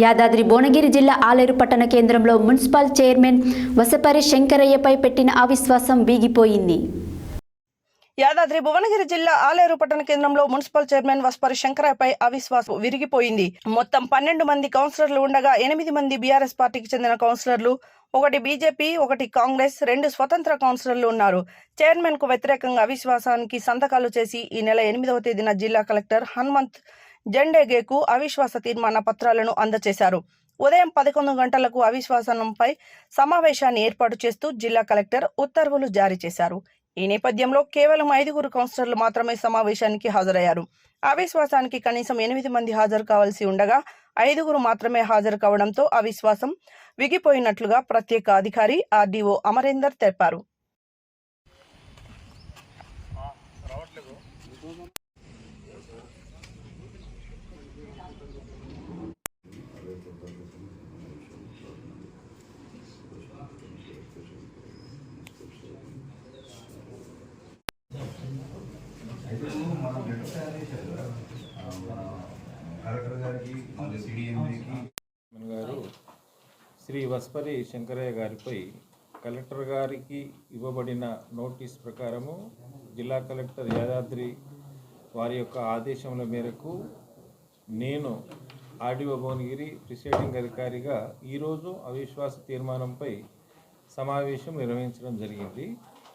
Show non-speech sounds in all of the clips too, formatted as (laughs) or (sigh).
యాదాద్రి భువనగిరి జిల్లా ఆలేరు పట్టణ కేంద్రంలో మున్సిపల్ చైర్మన్ వసపరి శంకరయ్యపై పెట్టిన అవిశ్వాసం వీగిపోయింది. యాదాద్రి భువనగిరి జిల్లా ఆలేరు పట్టణ కేంద్రంలో మున్సిపల్ చైర్మన్ వస్పరి శంకరయ్యపై అవిశ్వాసం విరిగిపోయింది. మొత్తం పన్నెండు మంది కౌన్సిలర్లు ఉండగా ఎనిమిది మంది బీఆర్ఎస్ పార్టీకి చెందిన కౌన్సిలర్లు ఒకటి బీజేపీ ఒకటి కాంగ్రెస్ రెండు స్వతంత్ర కౌన్సిలర్లు ఉన్నారు. చైర్మన్కు వ్యతిరేకంగా అవిశ్వాసానికి సంతకాలు చేసి ఈ నెల ఎనిమిదవ తేదీన జిల్లా కలెక్టర్ హనుమంత్ జెండేగేకు అవిశ్వాస తీర్మాన పత్రాలను అందజేశారు ఉదయం పదకొండు గంటలకు అవిశ్వాసంపై సమావేశాన్ని ఏర్పాటు చేస్తూ జిల్లా కలెక్టర్ ఉత్తర్వులు జారీ చేశారు. ఈ నేపథ్యంలో కేవలం ఐదుగురు కౌన్సిలర్లు మాత్రమే సమావేశానికి హాజరయ్యారు. అవిశ్వాసానికి కనీసం ఎనిమిది మంది హాజరు కావాల్సి ఉండగా ఐదుగురు మాత్రమే హాజరు కావడంతో అవిశ్వాసం విగిపోయినట్లుగా ప్రత్యేక అధికారి ఆర్డీఓ అమరేందర్ తెలిపారు కలెక్టర్ గారికి మళ్ళీ సిడిఎంఏకి మన గారు శ్రీ వస్పరి శంకరయ్య గారిపై కలెక్టర్ గారికి ఇవ్వబడిన నోటీస్ ప్రకారము జిల్లా కలెక్టర్ యాదాద్రి వారి యొక్క ఆదేశముల మేరకు నేను ఆర్డీఓ భువనగిరి ప్రిసైడింగ్ అధికారిగా ఈరోజు అవిశ్వాస తీర్మానంపై సమావేశం నిర్వహించడం జరిగింది.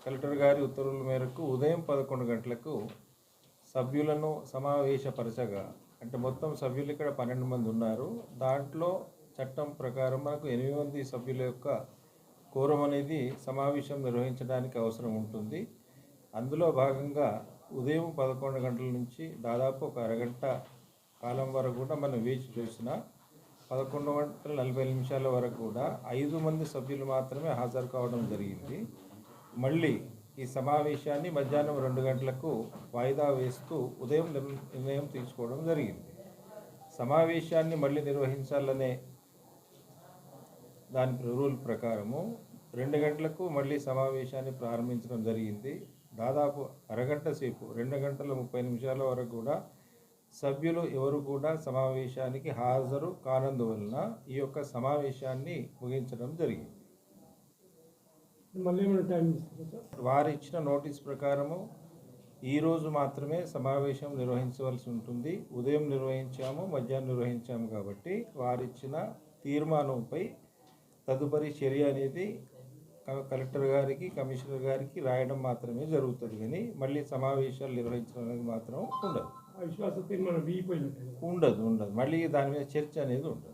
కలెక్టర్ గారి ఉత్తర్వుల మేరకు ఉదయం పదకొండు గంటలకు సభ్యులను సమావేశపరచగా అంటే మొత్తం సభ్యులు ఇక్కడ పన్నెండు మంది ఉన్నారు. దాంట్లో చట్టం ప్రకారం మనకు ఎనిమిది మంది సభ్యుల యొక్క కోరం అనేది సమావేశం నిర్వహించడానికి అవసరం ఉంటుంది. అందులో భాగంగా ఉదయం పదకొండు గంటల నుంచి దాదాపు ఒక అరగంట కాలం వరకు కూడా మనం వేచి చూసిన పదకొండు గంటల నలభై నిమిషాల వరకు కూడా ఐదు మంది సభ్యులు మాత్రమే హాజరు కావడం జరిగింది. మళ్ళీ ఈ సమావేశాన్ని మధ్యాహ్నం రెండు గంటలకు వాయిదా వేస్తూ ఉదయం నిర్ణయం తీసుకోవడం జరిగింది. సమావేశాన్ని మళ్ళీ నిర్వహించాలనే దాని రూల్ ప్రకారము రెండు గంటలకు మళ్ళీ సమావేశాన్ని ప్రారంభించడం జరిగింది. దాదాపు అరగంట సేపు రెండు గంటల ముప్పై నిమిషాల వరకు కూడా సభ్యులు ఎవరు కూడా సమావేశానికి హాజరు కానందువలన ఈ యొక్క సమావేశాన్ని ముగించడం జరిగింది. వారు ఇచ్చిన నోటీస్ ప్రకారము ఈరోజు మాత్రమే సమావేశం నిర్వహించవలసి ఉంటుంది. ఉదయం నిర్వహించాము మధ్యాహ్నం నిర్వహించాము కాబట్టి వారిచ్చిన తీర్మానంపై తదుపరి చర్య అనేది కలెక్టర్ గారికి కమిషనర్ గారికి రాయడం మాత్రమే జరుగుతుంది కానీ మళ్ళీ సమావేశాలు నిర్వహించడం అనేది మాత్రం ఉండదు. ఆ విశ్వాస తీర్మానం వీగిపోయినట్టు ఉండదు ఉండదు. మళ్ళీ దాని మీద చర్చ అనేది ఉండదు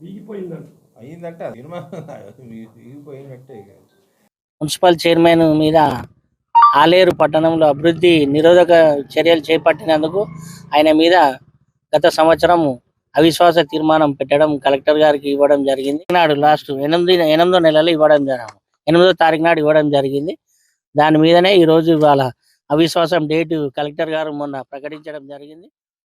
వీగిపోయిందంట. అయిందంటే తీర్మానం (laughs) విరిగిపోయినట్టే కాదు మున్సిపల్ చైర్మన్ మీద ఆలేరు పట్టణంలో అభివృద్ధి నిరోధక చర్యలు చేపట్టినందుకు ఆయన మీద గత సంవత్సరం అవిశ్వాస తీర్మానం పెట్టడం కలెక్టర్ గారికి ఇవ్వడం జరిగింది. నాడు లాస్ట్ ఎనిమిది ఎనిమిదో నెలలో ఇవ్వడం జరిగింది. ఎనిమిదో తారీఖు నాడు ఇవ్వడం జరిగింది. దాని మీదనే ఈ రోజు ఇవాళ అవిశ్వాసం డేటు కలెక్టర్ గారు మొన్న ప్రకటించడం జరిగింది.